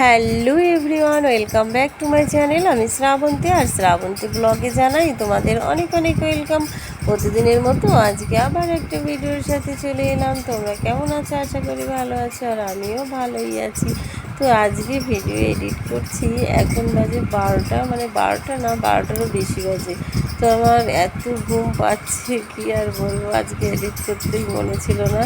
Hello everyone, welcome back to my channel. আমি শ্রাবন্তী আর শ্রাবন্তী ব্লগে জানাই তোমাদের অনেক অনেক ওয়েলকাম। প্রতিদিনের মতো আজকে আবার একটা ভিডিওর সাথে চলে এলাম। তোমরা কেমন আছো? আশা করি ভালো আছো আর আমিও ভালোই আছি। তো আজকে ভিডিও এডিট করছি। এখন বাজে বারোটা মানে বারোটা না, বারোটারও বেশি বাজে। তো আমার এত ঘুম পাচ্ছে, কি আর বলব? আজকে এডিট করতেই মনে ছিল না।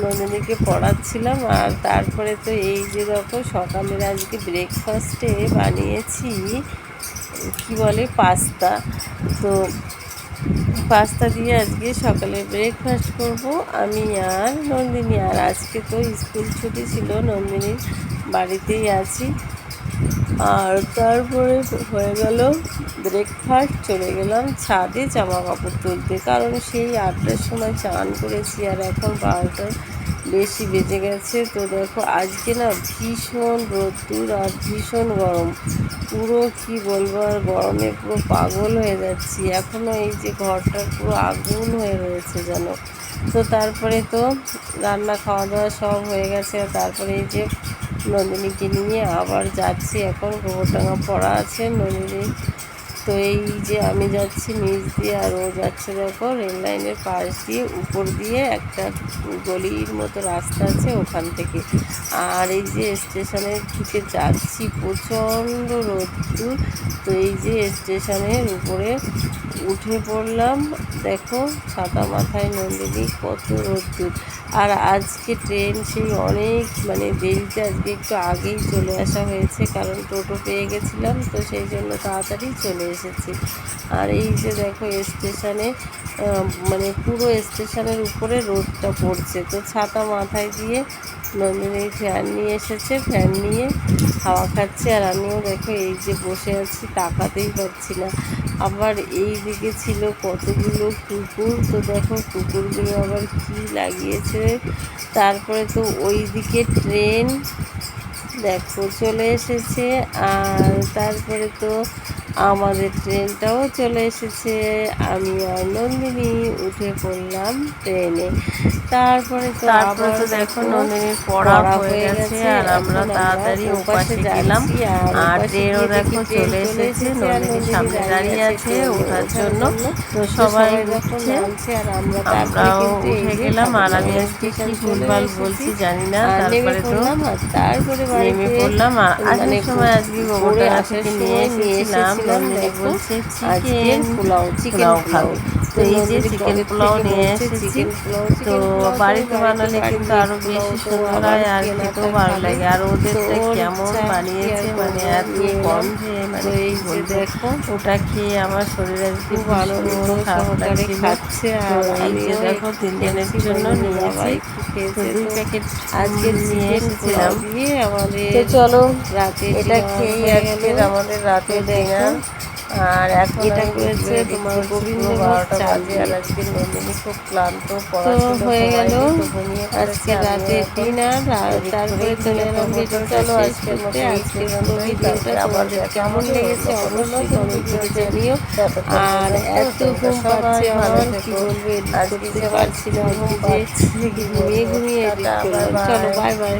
নন্দিনীকে পড়াচ্ছিলাম আর তারপরে তো এই যে দেখো সকালের আজকে ব্রেকফাস্টে বানিয়েছি, কি বলে, পাস্তা। তো পাস্তা দিয়ে আজকে সকালে ব্রেকফাস্ট করব, আমি আর নন্দিনী। আর আজকে তো স্কুল ছুটি ছিল, নন্দিনীর বাড়িতেই আছি। আর তারপরে হয়ে গেল ব্রেকফাস্ট চলে গেলাম ছাদে জামা কাপড় তুলতে। কারণ সেই আটটার সময় চান করেছি আর এখন বারোটার বেশি বেজে গেছে। তো দেখো আজকে না ভীষণ রোদ্দুর আর ভীষণ গরম। পুরো কি বলব আর গরমে পুরো পাগল হয়ে যাচ্ছি। এখনও এই যে ঘরটা পুরো আগুন হয়ে রয়েছে যেন। তো তারপরে তো রান্না খাওয়া দাওয়া সব হয়ে গেছে। আর তারপরে এই যে নন্দিনীকে নিয়ে আবার যাচ্ছি। এখন গোবরডাঙ্গা পড়া আছে নন্দিনী তো এই যে আমি যাচ্ছি নিচ দিয়ে আর ও যাচ্ছে দেখো রেল লাইনের পাশ দিয়ে উপর দিয়ে একটা গলির মতো রাস্তা আছে ওখান থেকে। আর এই যে স্টেশনের দিকে যাচ্ছি প্রচণ্ড রোদ্দুর তো এই যে স্টেশনের উপরে উঠে পড়লাম, দেখো ছাতা মাথায় নন্দিনী কত রোদ্দুর। আর আজকে ট্রেন সেই অনেক মানে দেরিতে আজকে একটু আগেই চলে আসা হয়েছে, কারণ টোটো পেয়ে গেছিলাম, তো সেই জন্য তাড়াতাড়ি চলে এসেছি। আর এই যে দেখো, স্টেশনে মানে পুরো স্টেশনের উপরে রোদটা পড়ছে। তো ছাতা মাথায় দিয়ে নন্দিনী ফ্যান নিয়ে এসেছে, ফ্যান নিয়ে হাওয়া খাচ্ছে। আর আমিও দেখো, এই যে বসে আছি, তাকাতেই পারছি না। আবার এই দিকে ছিল কতগুলো কুকুর। তো দেখো, কুকুরগুলো আবার কি লাগিয়েছে। তারপরে তো ওই দিকে ট্রেন, দেখো, চলে এসেছে। আর তারপরে তো আমাদের ট্রেনটাও চলে এসেছে। আমি আর নন্দিনী উঠে পড়লাম ট্রেনে। তারপরে তারপরে তো দেখো নন্দিনীর পড়া হয়ে গেছে আর আমরা তাড়াতাড়ি ওপাশে গেলাম। আর ট্রেনও দেখো চলে এসেছে নন্দিনী সামনে দাঁড়িয়ে আছে ওঠার জন্য তো সবাই উঠছে। আমরাও উঠে গেলাম। আর আমি আজকে কি ভুলভাল বলছি জানি না। তারপরে তো তারপরে নেমে পড়লাম। আর আসার মানে সময় আজকে গোবরটা নিয়ে এসেছিলাম। নন্দিনী বলছে চিকেন পোলাও পোলাও তো এই যে চিকেন পোলাও নিয়ে এসেছি তো বাড়িতে বানালে কিন্তু আরও বেশি সুন্দর হয় আর খেতেও ভালো লাগে। আর ওদেরটা কেমন বানিয়েছে মানে এত গন্ধে মানে এই দেখো ওটা খেয়ে আমার শরীরে আজকে ভালো খারাপ খাচ্ছে আর এই যে দেখো তিন দিনের জন্য নিয়েছি। তো দুই প্যাকেট আজকে নিয়ে এসেছিলাম। আমাদের চলো রাতে এটা খেয়ে আজকের আমাদের রাতে ডিনার। আর এখন এটা করেছে তোমার গোবিন্দ বারোটা বাজে আর আজকে নন্দিনী খুব ক্লান্ত হয়ে গেল। আজকে আজকে রাতে রাতে ডিনার আর তারপরে চলে এলাম চলো আজকে ভিডিওটা তোমাদের কেমন লেগেছে অবশ্যই কমেন্ট করে জানিও। আর এত ঘুম পাচ্ছে আমার কি বলব? edit করতে পারছি না ঘুম পাচ্ছে, ঘুমিয়ে ঘুমিয়ে এডিট টাটা, করলাম bye bye। চলো বাই বাই।